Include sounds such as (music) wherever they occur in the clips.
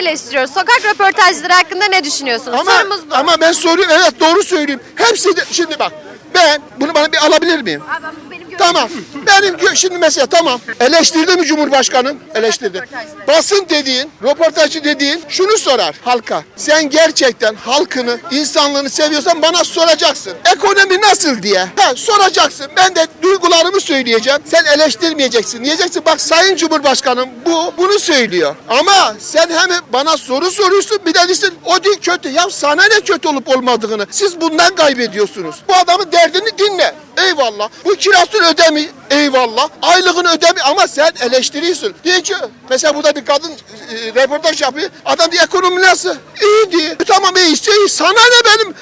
eleştiriyoruz. Sokak röportajları hakkında ne düşünüyorsunuz? Ama, Sorumuz bu. ama ben soruyorum evet doğru söyleyeyim. Hepsi de şimdi bak ben bunu bana bir alabilir miyim? Abi. Tamam. Benim gö- şimdi mesela tamam. Eleştirdi mi Cumhurbaşkanım? Eleştirdi. Basın dediğin, röportajcı dediğin şunu sorar halka. Sen gerçekten halkını, insanlığını seviyorsan bana soracaksın. Ekonomi nasıl diye. Ha, soracaksın. Ben de duygularımı söyleyeceğim. Sen eleştirmeyeceksin. Diyeceksin bak Sayın Cumhurbaşkanım bu bunu söylüyor. Ama sen hem bana soru soruyorsun bir de diyorsun o değil kötü. Ya sana ne kötü olup olmadığını. Siz bundan kaybediyorsunuz. Bu adamın derdini dinle. Eyvallah. Bu kirasını ödemi. Eyvallah. Aylığını ödemi ama sen eleştiriyorsun. Diyor ki mesela burada bir kadın e, röportaj yapıyor. Adam diyor ekonomi nasıl? İyi diyor. E, tamam iyiyse iyi. Sana ne benim?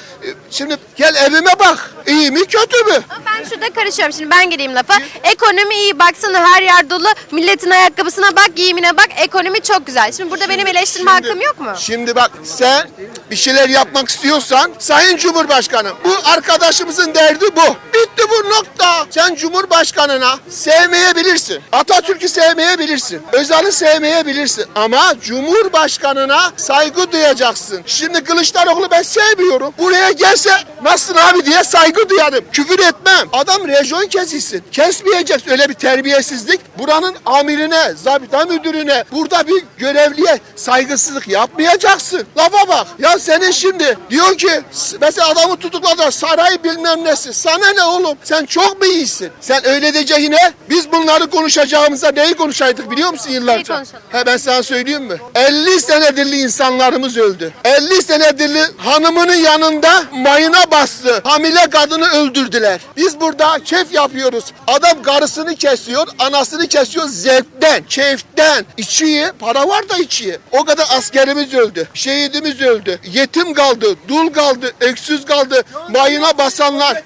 Şimdi gel evime bak. İyi mi kötü mü? Ama ben şurada karışıyorum şimdi ben gireyim lafa. Ekonomi iyi baksana her yer dolu. Milletin ayakkabısına bak, giyimine bak. Ekonomi çok güzel. Şimdi burada benim eleştirme hakkım yok mu? Şimdi bak sen bir şeyler yapmak istiyorsan Sayın Cumhurbaşkanım bu arkadaşımızın derdi bu. Bitti bu nokta. Sen Cumhurbaşkanına sevmeyebilirsin. Atatürk'ü sevmeyebilirsin. Özal'ı sevmeyebilirsin. Ama Cumhurbaşkanına saygı duyacaksın. Şimdi Kılıçdaroğlu ben sevmiyorum. Buraya gelse nasılsın abi diye saygı duyarım. Küfür etmem. Adam rejon kesilsin. Kesmeyeceksin. Öyle bir terbiyesizlik. Buranın amirine, zabıta müdürüne, burada bir görevliye saygısızlık yapmayacaksın. Lafa bak. Ya senin şimdi diyor ki mesela adamı tutukladılar saray bilmem nesi. Sana ne oğlum? Sen çok mu iyisin? Sen öyle diyeceğine biz bunları konuşacağımıza neyi konuşaydık biliyor musun yıllarca? He ben sana söyleyeyim mi? 50 senedirli insanlarımız öldü. 50 senedirli hanımının yanında mayına bastı. Hamile kadını öldürdüler. Biz burada keyif yapıyoruz. Adam karısını kesiyor, anasını kesiyor zevkten, keyiften. İçiyi, para var da içiyi. O kadar askerimiz öldü. Şehidimiz öldü. Yetim kaldı, dul kaldı, öksüz kaldı. Mayına basanlar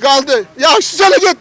kaldı. Ya söyle git.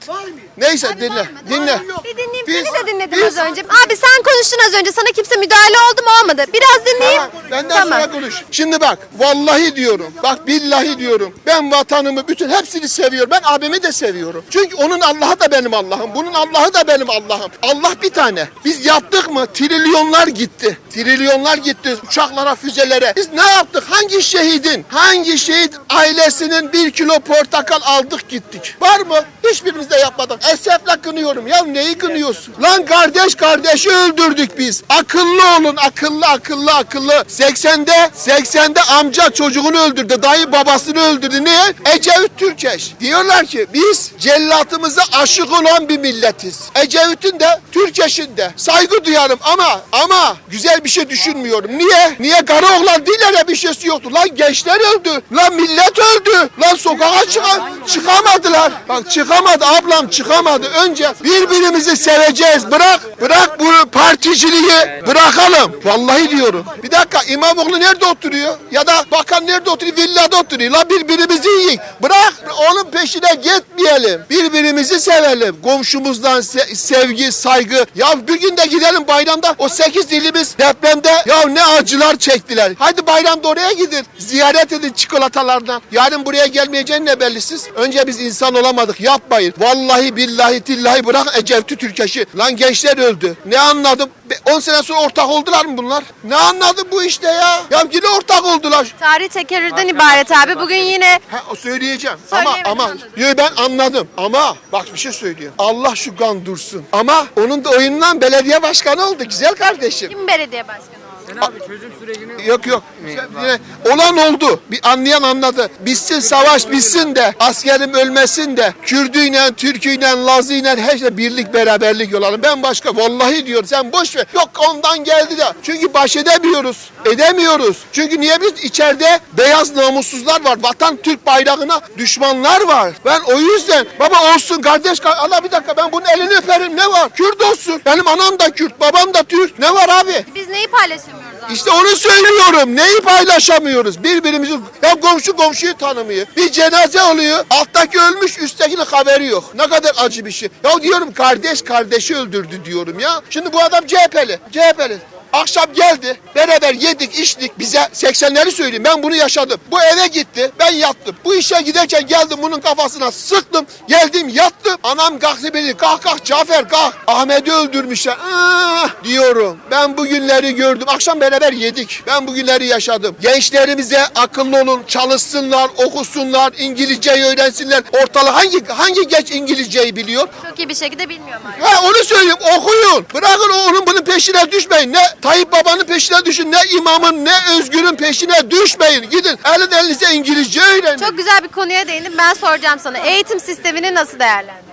Neyse dinle, dinle. Bir Biz- seni de dinledim biz- az önce. Abi sen konuştun az önce. Sana kimse müdahale oldu mu olmadı. Biraz dinleyeyim. Benden sonra konuş. Şimdi bak, vallahi diyorum, bak billahi diyorum. Ben vatanımı bütün hepsini seviyorum. Ben abimi de seviyorum. Çünkü onun Allah'ı da benim Allah'ım. Bunun Allah'ı da benim Allah'ım. Allah bir tane. Biz yaptık mı? Trilyonlar gitti. Trilyonlar gitti uçaklara, füzelere. Biz ne yaptık? Hangi şehidin, hangi şehit ailesinin bir kilo portakal aldık gittik? Var mı? Hiçbirimiz de yapmadık. Esefle kınıyorum. Ya neyi kınıyorsun? Lan kardeş kardeşi öldürdük biz. Akıllı olun. Akıllı akıllı akıllı. 80'de 80'de amca çocuğunu öldürdü. Dayı babasını öldürdü. Niye? Ecevit Türkeş. Diyorlar ki biz cellatımıza aşık olan bir milletiz. Ecevit'in de Türkeş'in de saygı duyarım ama ama güzel bir şey düşünmüyorum. Niye? Niye karı oğlan değiller ya bir şeysi yoktu. Lan gençler öldü. Lan millet öldü. Lan sokağa çıkan çıkamadılar. Bak çıkamadı ablam çıkamadı. Önce birbirimizi seveceğiz. Bırak bırak bu particiliği bırakalım. Vallahi diyorum. Bir dakika İmamoğlu nerede oturuyor? Ya da bakan nerede oturuyor? Villada oturuyor. La birbirimizi yiyin. Bırak onun peşine gitmeyelim. Birbirimizi sevelim. Komşumuzdan se- sevgi, saygı. Ya bir gün de gidelim bayramda. O sekiz ilimiz depremde ya ne acılar çektiler. Hadi bayramda oraya gidin. Ziyaret edin çikolatalardan. Yarın buraya gelmeyeceğin ne bellisiz. Önce biz insan olamadık. Yapmayın. Vallahi billahi tillahi bırak Ecevit'i Türkeş'i. Lan gençler öldü. Ne anladım? Be- 10 sene sonra ortak oldular mı bunlar? Ne anladım bu işte ya? Ya yine ortak oldular. Tarih tekerrürden ibaret abi. Bugün yine Ha, o söyleyeceğim. Ama Söyleyemedim, ama anladım. Yo, ben anladım. Ama bak bir şey söylüyor. Allah şu kan dursun. Ama onun da oyundan belediye başkanı oldu güzel kardeşim. kim belediye başkanı oldu? Yok yok. Yine olan oldu. Bir anlayan anladı. Bitsin savaş bitsin de askerim ölmesin de Kürdüyle, Türküyle, Lazıyla her şey birlik beraberlik olalım. Ben başka vallahi diyor sen boş ver. Yok ondan geldi de. Çünkü baş edemiyoruz. Edemiyoruz. Çünkü niye biz içeride beyaz namussuzlar var. Vatan Türk bayrağına düşmanlar var. Ben o yüzden baba olsun kardeş kar- Allah bir dakika ben bunun elini öperim ne var? Kürt olsun. Benim anam da Kürt, babam da Türk. Ne var abi? Biz neyi paylaşamıyoruz abi? İşte onu söylüyorum. Neyi paylaşamıyoruz? Birbirimizi ya komşu komşuyu tanımıyor. Bir cenaze oluyor. Alttaki ölmüş, üsttekinin haberi yok. Ne kadar acı bir şey. Ya diyorum kardeş kardeşi öldürdü diyorum ya. Şimdi bu adam CHP'li. CHP'li. Akşam geldi. Beraber yedik içtik. Bize 80'leri söyleyeyim. Ben bunu yaşadım. Bu eve gitti. Ben yattım. Bu işe giderken geldim bunun kafasına sıktım. Geldim yattım. Anam kalktı beni. Kalk kalk Cafer kalk. Ahmet'i öldürmüşler. Ah, diyorum. Ben bu günleri gördüm. Akşam beraber yedik. Ben bu günleri yaşadım. Gençlerimize akıllı olun. Çalışsınlar, okusunlar, İngilizceyi öğrensinler. Ortalık hangi hangi genç İngilizceyi biliyor? Çok iyi bir şekilde bilmiyorum. Ha onu söyleyeyim okuyun. Bırakın onun bunun peşine düşmeyin. Ne Tayyip Baba'nın peşine düşün ne imamın ne Özgür'ün peşine düşmeyin. Gidin elin elinize İngilizce öğrenin. Çok güzel bir konuya değindim. Ben soracağım sana. Eğitim sistemini nasıl değerlendiriyorsun?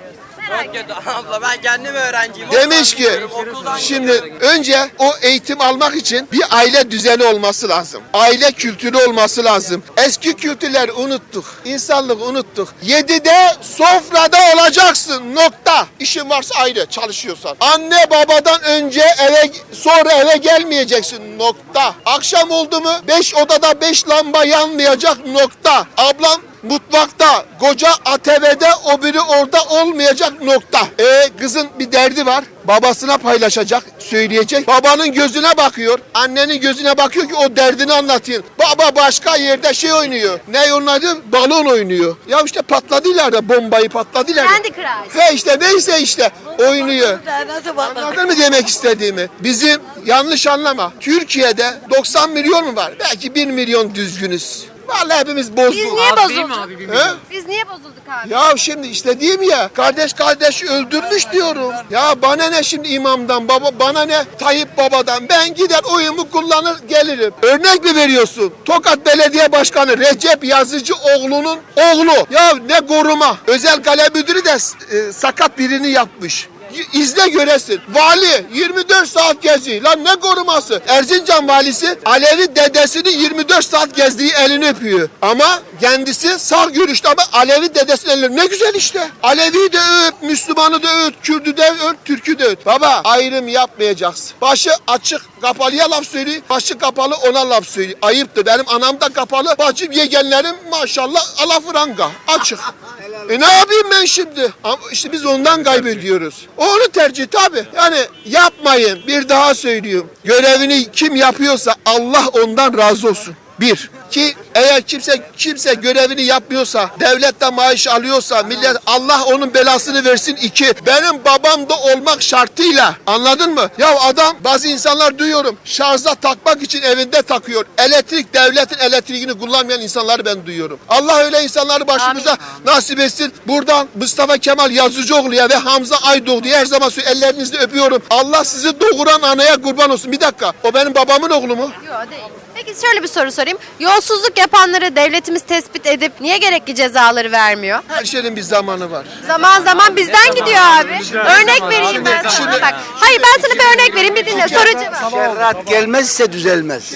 Merak (laughs) abla ben kendim öğrenciyim. Demiş ki şimdi önce o eğitim almak için bir aile düzeni olması lazım. Aile kültürü olması lazım. Eski kültürleri unuttuk. İnsanlık unuttuk. Yedide sofrada olacaksın nokta. İşin varsa ayrı çalışıyorsan. Anne babadan önce eve sonra eve gelmeyeceksin nokta. Akşam oldu mu 5 odada 5 lamba yanmayacak nokta. Ablam mutfakta, koca ATV'de o biri orada olmayacak nokta. E kızın bir derdi var. Babasına paylaşacak, söyleyecek. Babanın gözüne bakıyor, annenin gözüne bakıyor ki o derdini anlatıyor. Baba başka yerde şey oynuyor. Ne onun adı? Balon oynuyor. Ya işte patladılar da bombayı patladılar. Kendi Crush. He işte neyse işte oynuyor. Anladın mı demek istediğimi? Bizim yanlış anlama. Türkiye'de 90 milyon mu var? Belki 1 milyon düzgünüz. Vallahi hepimiz bozduk. Biz niye bozulduk? He? Biz niye bozulduk abi? Ya şimdi işte diyeyim ya kardeş kardeşi öldürmüş diyorum. Ya bana ne şimdi imamdan baba bana ne Tayyip babadan ben gider oyumu kullanır gelirim. Örnek mi veriyorsun? Tokat Belediye Başkanı Recep Yazıcı oğlunun oğlu. Ya ne koruma. Özel kale müdürü de e, sakat birini yapmış. İzle göresin. Vali 24 saat geziyor. Lan ne koruması? Erzincan valisi Alevi dedesini 24 saat gezdiği elini öpüyor. Ama kendisi sağ görüşte ama Alevi dedesinin elini. Ne güzel işte. Alevi de öp, Müslümanı da öp, Kürdü de öp, Türkü de öp. Baba ayrım yapmayacaksın. Başı açık kapalıya laf söylüyor. Başı kapalı ona laf söylüyor. Ayıptır. Benim anam da kapalı. Bacım yegenlerim maşallah alafranga. Açık. E ne yapayım ben şimdi? Ama işte biz ondan kaybediyoruz. O Onun tercih tabi. Yani yapmayın. Bir daha söylüyorum. Görevini kim yapıyorsa Allah ondan razı olsun. Bir. Ki eğer kimse kimse görevini yapmıyorsa, devletten maaş alıyorsa, millet Allah onun belasını versin. İki. Benim babam da olmak şartıyla. Anladın mı? Ya adam bazı insanlar duyuyorum. Şarja takmak için evinde takıyor. Elektrik devletin elektriğini kullanmayan insanları ben duyuyorum. Allah öyle insanları başımıza nasip etsin. Buradan Mustafa Kemal Yazıcıoğlu'ya ve Hamza Aydoğdu'ya her zaman. Ellerinizle öpüyorum. Allah sizi doğuran anaya kurban olsun. Bir dakika. O benim babamın oğlu mu? Yok değil. Peki şöyle bir soru sorayım. Yolsuzluk yapanları devletimiz tespit edip niye gerekli cezaları vermiyor? Her şeyin bir zamanı var. Zaman zaman bizden gidiyor abi. Örnek vereyim ben sana bak. Hayır ben sana bir örnek vereyim bir dinle. Soru cevap. Şerrat gelmezse düzelmez.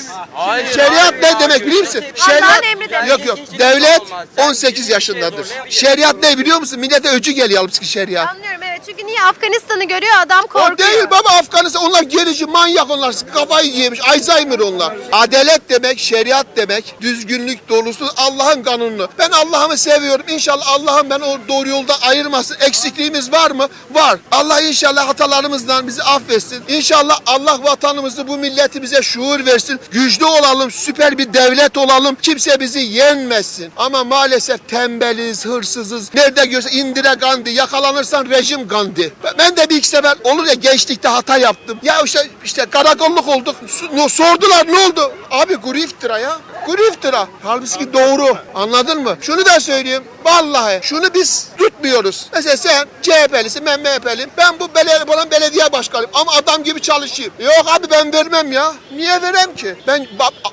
Şeriat ne demek biliyor musun? Şeriat emri demek. yok yok. Devlet 18 yaşındadır. Şeriat ne biliyor musun? Millete öcü geliyor halbuki şeriat. Anlıyorum evet çünkü niye Afganistan'ı görüyor adam O korkuyor. değil baba Afganistan onlar gerici manyak onlar kafayı yemiş Alzheimer onlar. Adalet demek şeriat demek düzgünlük dolusu Allah'ın kanunu. Ben Allah'ımı seviyorum İnşallah Allah'ım ben o doğru yolda ayırmasın. Eksikliğimiz var mı? Var. Allah inşallah hatalarımızdan bizi affetsin. İnşallah Allah vatanımızı bu milletimize şuur versin. Güçlü olalım süper bir devlet olalım. Kimse bizi yenmesin. Ama maalesef tembeliz, hırsızız. Nerede görse indire Gandhi yakalanırsan rejim Gandhi. Ben de bir iki sefer olur ya gençlikte hata yaptım. Ya işte işte karakolluk olduk. Sordular ne oldu? Abi kuru iftira ya. Kuru iftira. Halbuki doğru. Anladın mı? Şunu da söyleyeyim. Vallahi şunu biz tutmuyoruz. Mesela sen CHP'lisin ben MHP'liyim. Ben bu belediye, olan belediye başkanıyım ama adam gibi çalışayım. Yok abi ben vermem ya. Niye verem ki? Ben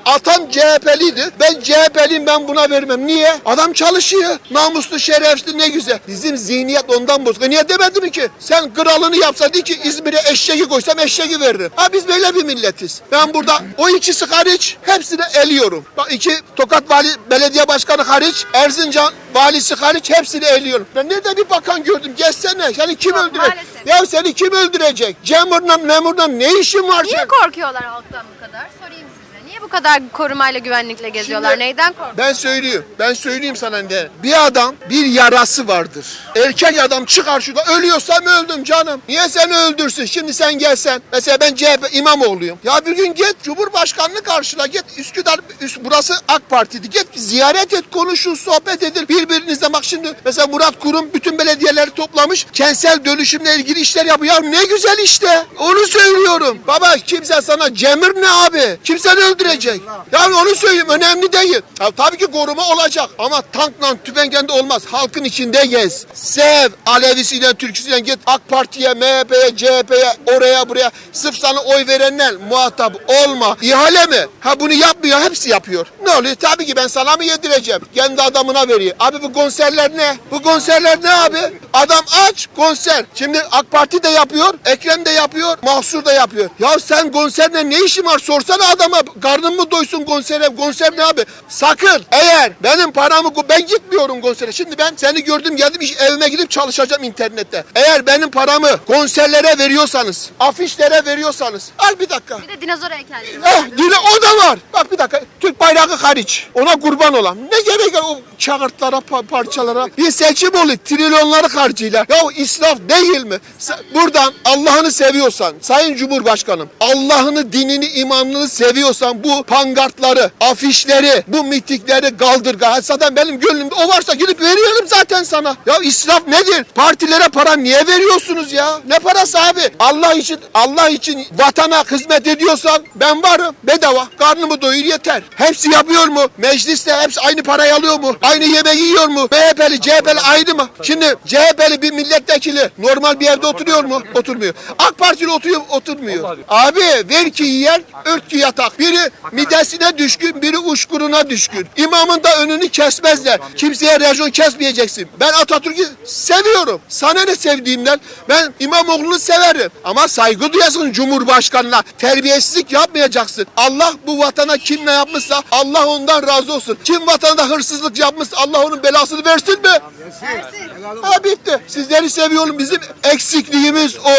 atam CHP'liydi. Ben CHP'liyim ben buna vermem. Niye? Adam çalışıyor. Namuslu, şerefli ne güzel. Bizim zihniyet ondan bozuk. E Niye demedim ki? Sen kralını yapsa de ki İzmir'e eşeği koysam eşeği veririm. Ha biz böyle bir milletiz. Ben burada o ikisi hariç hepsini eliyorum. Bak iki Tokat Vali Belediye Başkanı hariç Erzincan valisi hariç hepsini eliyorum. Ben nerede bir bakan gördüm. Geçsene. Seni kim Yok, öldürecek? maalesef. Ya seni kim öldürecek? Cemurla memurla ne işin var Niye senin? korkuyorlar halktan bu kadar? Niye bu kadar korumayla güvenlikle geziyorlar? Şimdi- Neyden korkuyorlar? Ben söyleyeyim. Ben söyleyeyim sana ne. Bir adam bir yarası vardır. Erkek adam çıkar şurada. Ölüyorsam öldüm canım. Niye seni öldürsün? Şimdi sen gelsen. Mesela ben CHP İmamoğlu'yum. Ya bir gün git Cumhurbaşkanlığı karşıla. Git Üsküdar. Üst, burası AK Parti'di. Git ziyaret et, konuşun, sohbet edin. Birbirinizle bak şimdi. Mesela Murat Kurum bütün belediyeleri toplamış. Kentsel dönüşümle ilgili işler yapıyor. Ya ne güzel işte. Onu söylüyorum. Baba kimse sana cemir ne abi? Kimse seni öldürecek. Yani onu söyleyeyim önemli değil. Ya, tabii ki koruma olacak ama tankla tüfengle de olmaz. Halkın içinde gez. Sev Alevisiyle Türküsüyle git AK Parti'ye, MHP'ye, CHP'ye, oraya buraya. Sırf sana oy verenler muhatap olma. İhale mi? Ha bunu yapmıyor. Hepsi yapıyor. Ne oluyor? Tabii ki ben sana mı yedireceğim? Kendi adamına veriyor. Abi bu konserler ne? Bu konserler ne abi? Adam aç konser. Şimdi AK Parti de yapıyor. Ekrem de yapıyor. Mahsur da yapıyor. Ya sen konserle ne işin var? Sorsana adama. Karnın mı doysun konsere? Konser ne abi? Sakın eğer benim paramı ben gitmiyorum konsere. Şimdi ben seni gördüm geldim iş, evime gidip çalışacağım internette. Eğer benim paramı konserlere veriyorsanız, afişlere veriyorsanız. Al bir dakika. Bir de dinozor heykelleri. Eh yine o da var. Bak bir dakika. Türk bayrağı hariç. Ona kurban olan. Ne gerek var o çağırtlara, pa- parçalara? Bir seçim oluyor. Trilyonları harcıyla. Ya israf değil mi? Buradan Allah'ını seviyorsan, Sayın Cumhurbaşkanım, Allah'ını, dinini, imanını seviyorsan bu pankartları, afişleri, bu mitikleri kaldır. Ha, Zaten benim gönlümde o varsa gidip veriyorum zaten sana. Ya israf nedir? Partilere para niye veriyorsunuz ya? Ne parası abi? Allah için Allah için vatana hizmet ediyorsan ben varım bedava. Karnımı doyur yeter. Hepsi yapıyor mu? Mecliste hepsi aynı parayı alıyor mu? Aynı yemeği yiyor mu? MHP'li, CHP'li aynı mı? Şimdi CHP'li bir milletvekili normal bir evde oturuyor mu? Oturmuyor. AK Partili oturuyor oturmuyor. Abi ver ki yiyen, ört ki yatak. Biri midesine düşkün, biri uçkuruna düşkün. İmamın da önünü kesmezler. Kimseye rejyon kesmeyeceksin. Ben Atatürk'ü seviyorum. Sana ne sevdiğimden? Ben İmamoğlu'nu severim. Ama saygı duyasın Cumhurbaşkanına. Terbiyesizlik yapmayacaksın. Allah bu vatana kim ne yapmışsa Allah ondan razı olsun. Kim vatanda hırsızlık yapmışsa Allah onun belasını versin mi? Ha bitti. Sizleri seviyorum. Bizim eksikliğimiz o.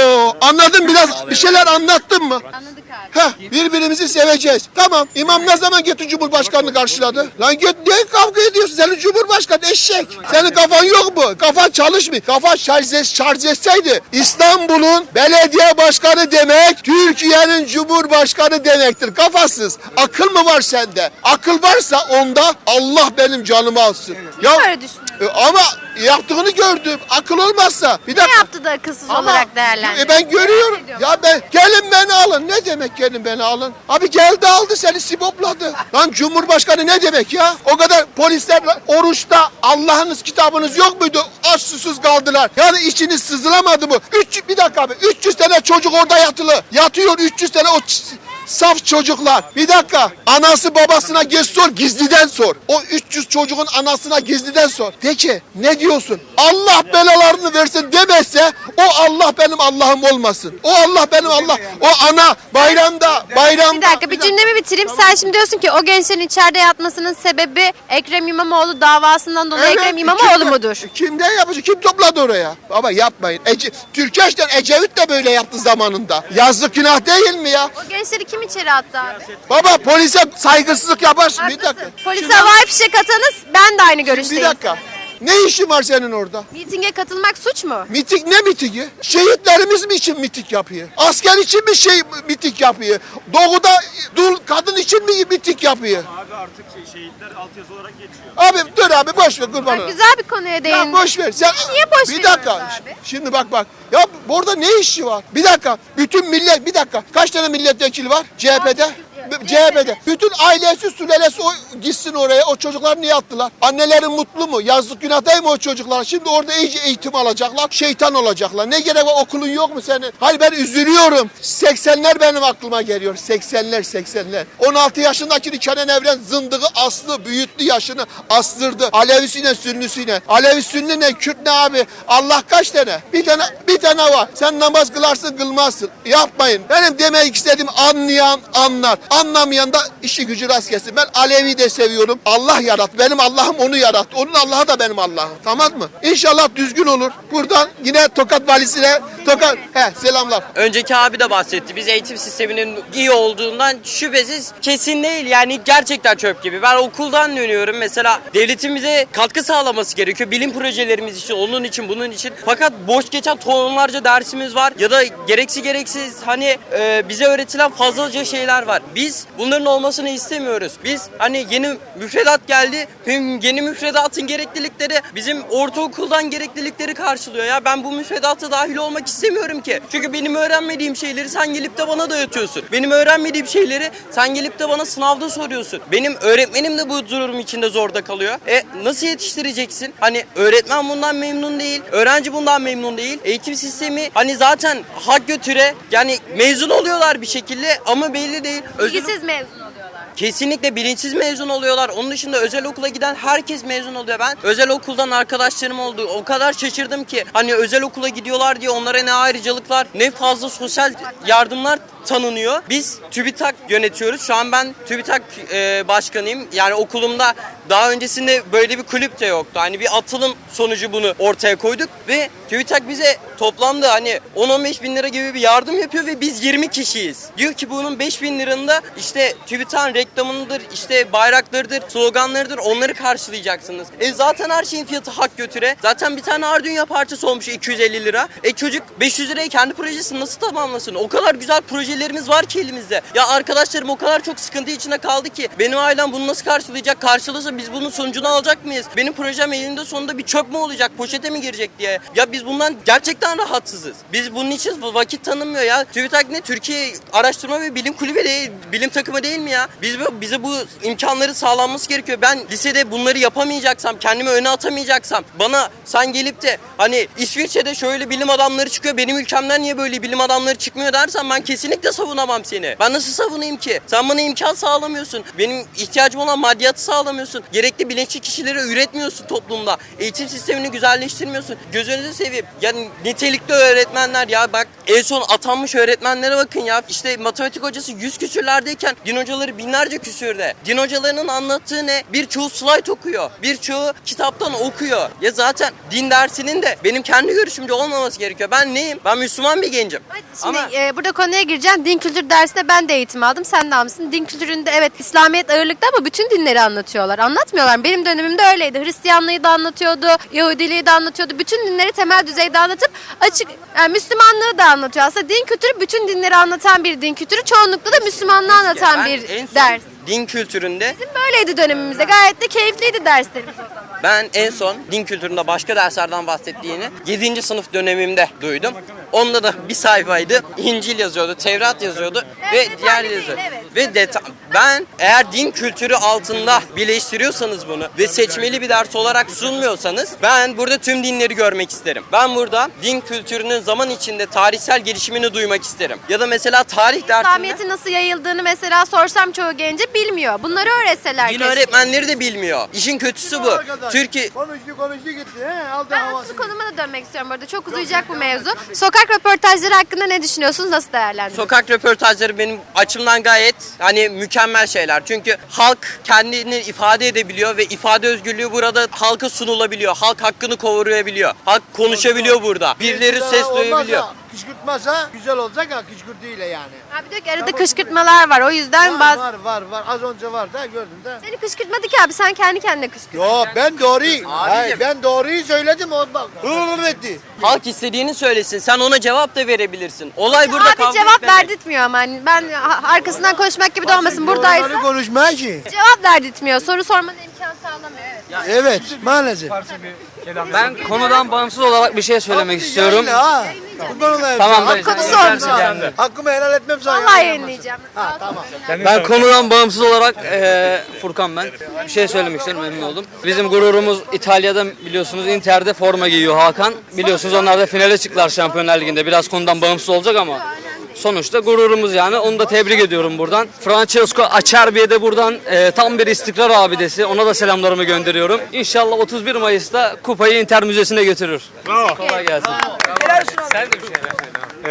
Anladın biraz bir şeyler anlattın mı? Anladık Heh, birbirimizi seveceğiz. Tamam. İmam ne zaman gitti Cumhurbaşkanını karşıladı? Lan git niye kavga ediyorsun? Senin Cumhurbaşkanı eşek. Senin kafan yok mu? Kafan çalışmıyor. Kafa şarj, et- şarj etseydi İstanbul'un belediye başkanı demek Türkiye'nin Cumhurbaşkanı demektir. Kafasız. Akıl mı var sende? Akıl varsa onda Allah benim canımı alsın. Ya Böyle düşünüyorum. E, ama yaptığını gördüm. Akıl olmazsa. Bir Ne dakika. yaptı da akılsız olarak değerlendiriyor? E ben görüyorum. Merak ediyorum. Ya ben gelin beni alın. Ne demek gelin beni alın? Abi geldi aldı seni sibopladı. Lan Cumhurbaşkanı ne demek ya? O kadar polisler oruçta Allah'ınız kitabınız yok muydu? Aç susuz kaldılar. Yani içiniz sızılamadı mı? 300 bir dakika abi. 300 tane çocuk orada yatılı. Yatıyor 300 tane o ç- Saf çocuklar. Bir dakika. Anası babasına geç sor, gizliden sor. O 300 çocuğun anasına gizliden sor. De ki ne diyorsun? Allah belalarını versin demezse o Allah benim Allah'ım olmasın. O Allah benim Allah. O ana bayramda, bayramda. Bir dakika bir cümlemi bitireyim. Sen şimdi diyorsun ki o gençlerin içeride yatmasının sebebi Ekrem İmamoğlu davasından dolayı Evet, Ekrem İmamoğlu kimden- mudur? Kimden yapacak? Kim topladı oraya? Baba yapmayın. Ece, Türkeş'ten Ecevit de böyle yaptı zamanında. Yazlık günah değil mi ya? O gençleri kim içeri attı abi? Baba polise saygısızlık yaparsın. Bir dakika. Polise Şimdi- havai fişek atanız ben de aynı Bir görüşteyim. dakika. Ne işin var senin orada? Mitinge katılmak suç mu? Mitik ne mitiki? Şehitlerimiz mi için mitik yapıyor? Asker için mi şey mitik yapıyor? Doğuda dul kadın için mi mitik yapıyor? Abi artık şey, şehitler altyazı olarak geçiyor. Abi dur abi boş ver kurban Bak, olayım. güzel bir konuya değindin. Ya boş ver. Sen Niye boş Bir dakika. abi? Şimdi bak bak. Ya burada ne işi var? Bir dakika. Bütün millet bir dakika. Kaç tane milletvekili var CHP'de? CHP'de. Bütün ailesi, sülalesi o gitsin oraya. O çocuklar niye attılar? Annelerin mutlu mu? Yazlık günah değil mi o çocuklar? Şimdi orada iyice eğitim alacaklar. Şeytan olacaklar. Ne gerek var? Okulun yok mu senin? Hayır ben üzülüyorum. 80'ler benim aklıma geliyor. 80'ler 80'ler. 16 yaşındaki Kenan Evren zındığı aslı büyüttü yaşını astırdı. Alevisiyle Sünnüsüyle. Alevi Sünni ne Kürt ne abi? Allah kaç tane? Bir tane bir tane var. Sen namaz kılarsın kılmazsın. Yapmayın. Benim demek istediğim anlayan anlar. Anlamayan da işi gücü rast gelsin. Ben Alevi de seviyorum. Allah yarattı. Benim Allah'ım onu yarattı. Onun Allah'ı da benim Allah'ım. Tamam mı? İnşallah düzgün olur. Buradan yine Tokat valisine Tokat he selamlar. Önceki abi de bahsetti. Biz eğitim sisteminin iyi olduğundan şüphesiz kesin değil. Yani gerçekten çöp gibi. Ben okuldan dönüyorum. Mesela devletin bize katkı sağlaması gerekiyor. Bilim projelerimiz için, onun için, bunun için. Fakat boş geçen tonlarca dersimiz var. Ya da gereksiz gereksiz hani e, bize öğretilen fazlaca şeyler var. Biz bunların olmasını istemiyoruz. Biz hani yeni müfredat geldi. Yeni müfredatın gereklilikleri bizim ortaokuldan gereklilikleri karşılıyor ya. Ben bu müfredata dahil olmak istemiyorum ki. Çünkü benim öğrenmediğim şeyleri sen gelip de bana dayatıyorsun. Benim öğrenmediğim şeyleri sen gelip de bana sınavda soruyorsun. Benim öğretmenim de bu durum içinde zorda kalıyor. E nasıl yetiştireceksin? Hani öğretmen bundan memnun değil. Öğrenci bundan memnun değil. Eğitim sistemi hani zaten hak götüre yani mezun oluyorlar bir şekilde ama belli değil. Özel- Bilgisiz mezun oluyorlar. Kesinlikle bilinçsiz mezun oluyorlar. Onun dışında özel okula giden herkes mezun oluyor. Ben özel okuldan arkadaşlarım oldu. O kadar şaşırdım ki hani özel okula gidiyorlar diye onlara ne ayrıcalıklar ne fazla sosyal yardımlar tanınıyor. Biz TÜBİTAK yönetiyoruz. Şu an ben TÜBİTAK e, başkanıyım. Yani okulumda daha öncesinde böyle bir kulüp de yoktu. Hani bir atılım sonucu bunu ortaya koyduk ve TÜBİTAK bize toplamda hani 10-15 bin lira gibi bir yardım yapıyor ve biz 20 kişiyiz. Diyor ki bunun 5 bin lirında işte TÜBİTAK'ın reklamındır, işte bayraklarıdır, sloganlarıdır onları karşılayacaksınız. E zaten her şeyin fiyatı hak götüre. Zaten bir tane Arduino parçası olmuş 250 lira. E çocuk 500 liraya kendi projesini nasıl tamamlasın? O kadar güzel projelerimiz var ki elimizde. Ya arkadaşlarım o kadar çok sıkıntı içinde kaldı ki benim ailem bunu nasıl karşılayacak? Karşılasa biz bunun sonucunu alacak mıyız? Benim projem elinde sonunda bir çöp mü olacak? Poşete mi girecek diye. Ya biz bundan gerçekten rahatsızız. Biz bunun için vakit tanımıyor ya. TÜBİTAK ne? Türkiye Araştırma ve Bilim Kulübü değil, bilim takımı değil mi ya? Biz bize bu imkanları sağlanması gerekiyor. Ben lisede bunları yapamayacaksam, kendimi öne atamayacaksam, bana sen gelip de hani İsviçre'de şöyle bilim adamları çıkıyor, benim ülkemden niye böyle bilim adamları çıkmıyor dersen ben kesinlikle savunamam seni. Ben nasıl savunayım ki? Sen bana imkan sağlamıyorsun. Benim ihtiyacım olan maddiyatı sağlamıyorsun. Gerekli bilinçli kişileri üretmiyorsun toplumda. Eğitim sistemini güzelleştirmiyorsun. Gözünüzü seveyim. Yani nitelikli öğretmenler ya bak en son atanmış öğretmenlere bakın ya. İşte matematik hocası 100 küsürlerdeyken din hocaları binlerce küsürde. Din hocalarının anlattığı ne? Birçoğu slide okuyor. Birçoğu kitaptan okuyor. Ya zaten din dersinin de benim kendi görüşümce olmaması gerekiyor. Ben neyim? Ben Müslüman bir gencim. Şimdi Ama e, burada konuya gireceğim. Din kültürü dersinde ben de eğitim aldım. Sen de almışsın. Din kültüründe evet İslamiyet ağırlıkta ama bütün dinleri anlatıyorlar. Anlatmıyorlar. Benim dönemimde öyleydi. Hristiyanlığı da anlatıyordu. Yahudiliği de anlatıyordu. Bütün dinleri temel düzeyde anlatıp açık yani Müslümanlığı da anlatıyor. Aslında din kültürü bütün dinleri anlatan bir din kültürü. Çoğunlukla da Müslümanlığı anlatan bir ders. Din kültüründe Bizim böyleydi dönemimizde. Gayet de keyifliydi derslerimiz o zaman. Ben en son din kültüründe başka derslerden bahsettiğini 7. sınıf dönemimde duydum. Onda da bir sayfaydı. İncil yazıyordu, Tevrat yazıyordu ve diğer detaylı yazıyordu. değil, evet. Ve deta ben eğer din kültürü altında birleştiriyorsanız bunu ve seçmeli bir ders olarak sunmuyorsanız ben burada tüm dinleri görmek isterim. Ben burada din kültürünün zaman içinde tarihsel gelişimini duymak isterim. Ya da mesela tarih dersinde İslamiyet'in nasıl yayıldığını mesela sorsam çoğu gence bilmiyor. Bunları öğretseler din keşke. öğretmenleri de bilmiyor. İşin kötüsü bu. Türkiye Konuştu konuştu gitti. He, aldı Ben havasını. asıl konuma da dönmek istiyorum burada. Çok uzayacak bu mevzu. Sokak röportajları hakkında ne düşünüyorsunuz? Nasıl değerlendiriyorsunuz? Sokak röportajları benim açımdan gayet hani mükemmel şeyler. Çünkü halk kendini ifade edebiliyor ve ifade özgürlüğü burada halka sunulabiliyor. Halk hakkını koruyabiliyor. Halk konuşabiliyor burada. Birileri ses duyabiliyor. olmazsa, Kışkırtmasa güzel olacak ha kışkırtıyla yani. Abi diyor ki arada kışkırtmalar var. O yüzden Var bazı... var var var. Az önce var da gördüm de. Seni kışkırtmadı ki abi. Sen kendi kendine kışkırtmadın. Yo ben doğruyu. Hayır, ben doğruyu söyledim o bak. Hırır etti. Halk istediğini söylesin. Sen ona cevap da verebilirsin. Olay burada abi kavga cevap etmemek. verdirtmiyor ama hani ben ha- arkasından konuşmak gibi de olmasın. Buradaysa Doğruları konuşmaya ki. cevap verdirtmiyor. Soru sormanın imkan sağlamıyor. Evet. Evet maalesef. Ben konudan bağımsız olarak bir şey söylemek istiyorum. Yayınla ha. Kurban olayım. Tamam dayı. Hakkını sen. Hakkımı helal etmem sana. Vallahi yayınlayacağım. Ha tamam. Ben konudan bağımsız olarak eee, Furkan ben. Bir şey söylemek istedim memnun oldum. Bizim gururumuz İtalya'da biliyorsunuz Inter'de forma giyiyor Hakan. Biliyorsunuz onlar da finale çıktılar Şampiyonlar Ligi'nde. Biraz konudan bağımsız olacak ama sonuçta gururumuz yani. Onu da tebrik ediyorum buradan. Francesco Acerbi'ye de buradan eee, tam bir istikrar abidesi. Ona da selamlarımı gönderiyorum. İnşallah 31 Mayıs'ta kupayı Inter Müzesi'ne götürür. Kolay gelsin.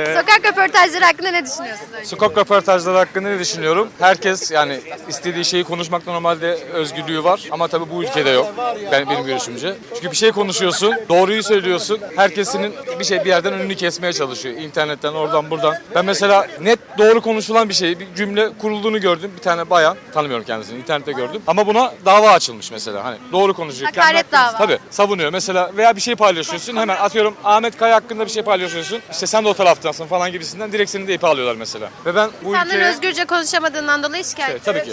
Sokak röportajları hakkında ne düşünüyorsunuz? önce? Sokak röportajları hakkında ne düşünüyorum? Herkes yani istediği şeyi konuşmakta normalde özgürlüğü var ama tabii bu ülkede yok. Ben benim görüşümce. Çünkü bir şey konuşuyorsun, doğruyu söylüyorsun. Herkesinin bir şey bir yerden önünü kesmeye çalışıyor. İnternetten, oradan, buradan. Ben mesela net doğru konuşulan bir şey, bir cümle kurulduğunu gördüm. Bir tane bayan, tanımıyorum kendisini, internette gördüm. Ama buna dava açılmış mesela. Hani doğru konuşuyor. Kendi Hakaret hakkında- davası. Tabii savunuyor. Mesela veya bir şey paylaşıyorsun hemen atıyorum Ahmet Kaya hakkında bir şey paylaşıyorsun. İşte sen de o taraftansın falan gibisinden direkt seni de ipe alıyorlar mesela. Ve ben bu İnsanların ülkeye... özgürce konuşamadığından dolayı şikayet Evet, tabii ki.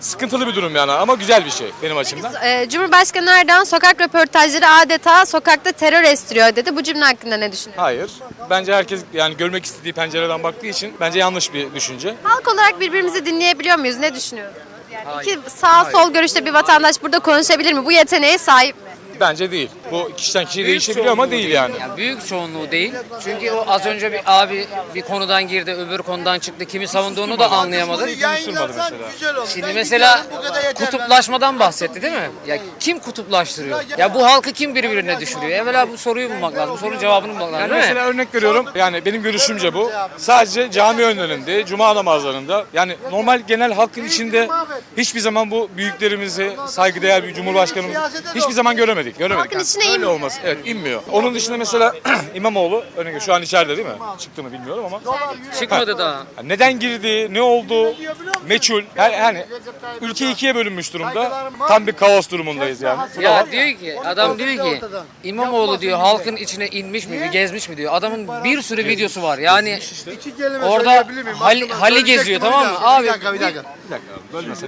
Sıkıntılı bir durum yani ama güzel bir şey benim açımdan. Ee, Cumhurbaşkanı Erdoğan sokak röportajları adeta sokakta terör estiriyor dedi. Bu cümle hakkında ne düşünüyorsunuz? Hayır. Bence herkes yani görmek istediği pencereden baktığı için bence yanlış bir düşünce. Halk olarak birbirimizi dinleyebiliyor muyuz? Ne düşünüyorsunuz? Yani iki sağ sol görüşte bir vatandaş burada konuşabilir mi? Bu yeteneğe sahip mi? Bence değil. Bu kişiden kişiye değişebiliyor ama değil yani. Ya büyük çoğunluğu değil. Çünkü o az önce bir abi bir konudan girdi, öbür konudan çıktı. Kimi savunduğunu da anlayamadık. Konuşturmadı mesela. Şimdi mesela kutuplaşmadan bahsetti değil mi? Ya kim kutuplaştırıyor? Ya bu halkı kim birbirine düşürüyor? Evvela bu soruyu bulmak lazım. Bu sorunun cevabını bulmak lazım Yani değil mi? mesela örnek veriyorum. Yani benim görüşümce bu. Sadece cami önlerinde, cuma namazlarında yani normal genel halkın içinde hiçbir zaman bu büyüklerimizi, saygıdeğer bir cumhurbaşkanımız hiçbir zaman göremedik. Göremedik. Halkın içine öyle inmiyor. olması. Evet inmiyor. Onun dışında mesela (clears throat) İmamoğlu veriyorum, şu an içeride değil mi? Çıktı mı bilmiyorum ama. Çıkmadı daha. Neden girdi, ne oldu, meçhul. Yani, yani ülke ikiye bölünmüş durumda. Tam bir kaos durumundayız yani. Bu da var. Ya diyor ki adam diyor ki İmamoğlu diyor halkın içine inmiş mi, gezmiş mi diyor. Adamın bir sürü videosu var. Yani İki kelime Orada söyleyebilir miyim? Hali söyleyecektim geziyor, ama tamam mı? Abi, Bir dakika bir dakika.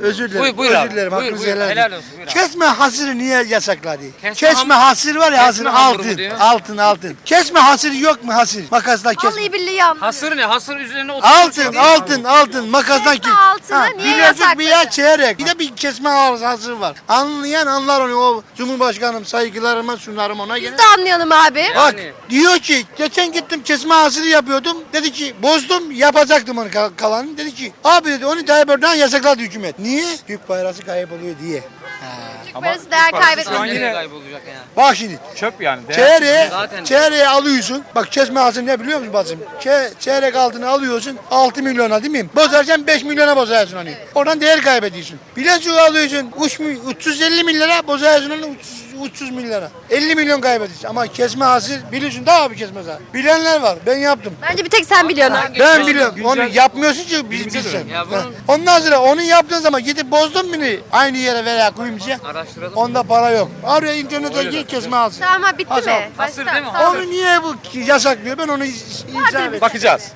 Özür dilerim. Buyur, buyur abi. Özür dilerim. Buyur, hakkınızı buyur. helal olsun, buyur abi. Kesme hasırı niye yasakladı? Kesme Kesme, ham- hasır var ya hasır Kesme hamuru altın. diyor? Altın altın. Kesme hasır yok mu hasır? Makasla kesme. Vallahi billahi yanlış. hasır ne? Hasır üzerine oturuyor. Altın, altın, altın. Makasdan Kesme kes. altına niye yasakladı? bir ya çeyrek. Bir de bir kesme hasır var. Anlayan anlar onu. O Cumhurbaşkanım saygılarıma sunarım ona gene. Biz de anlayalım abi. Bak Yani. diyor ki geçen gittim kesme hasırı yapıyordum. Dedi ki bozdum yapacaktım onu kal- kalanını. Dedi ki abi dedi onu Tayyip Erdoğan yasakladı hükümet. Niye? Türk bayrağı kayboluyor diye. Türk parası değer Şu an kaybetmez. yine kaybolacak yani. Bak şimdi çöp yani. Değer- çeyreği, Zaten- çeyreği alıyorsun. Bak kesme hasırı ne biliyor musun bacım? Çe, çeyrek altını alıyorsun 6 milyona değil mi? Bozarsan 5 milyona bozarsın onu. Oradan değer kaybediyorsun. Bileziği alıyorsun 3, mi- 350 milyara bozarsın onu 300, 300 milyara. 50 milyon kaybediyorsun. Ama kesme hasır biliyorsun daha bir kesme hasır. Bilenler var. Ben yaptım. Bence bir tek sen biliyorsun. abi. Ben biliyorum. Onu yapmıyorsun ki biz bilsen. Ya bunun-. Ondan sonra onu yaptığın zaman gidip bozdun mu ne? aynı yere veya kuyumcuya Araştıralım. onda para yok. Arıyor internete gir kesme hasır. Tamam bitti Hasır. mi? Hasır değil mi? Onu niye bu yasaklıyor? Ben onu edeyim. Bakacağız.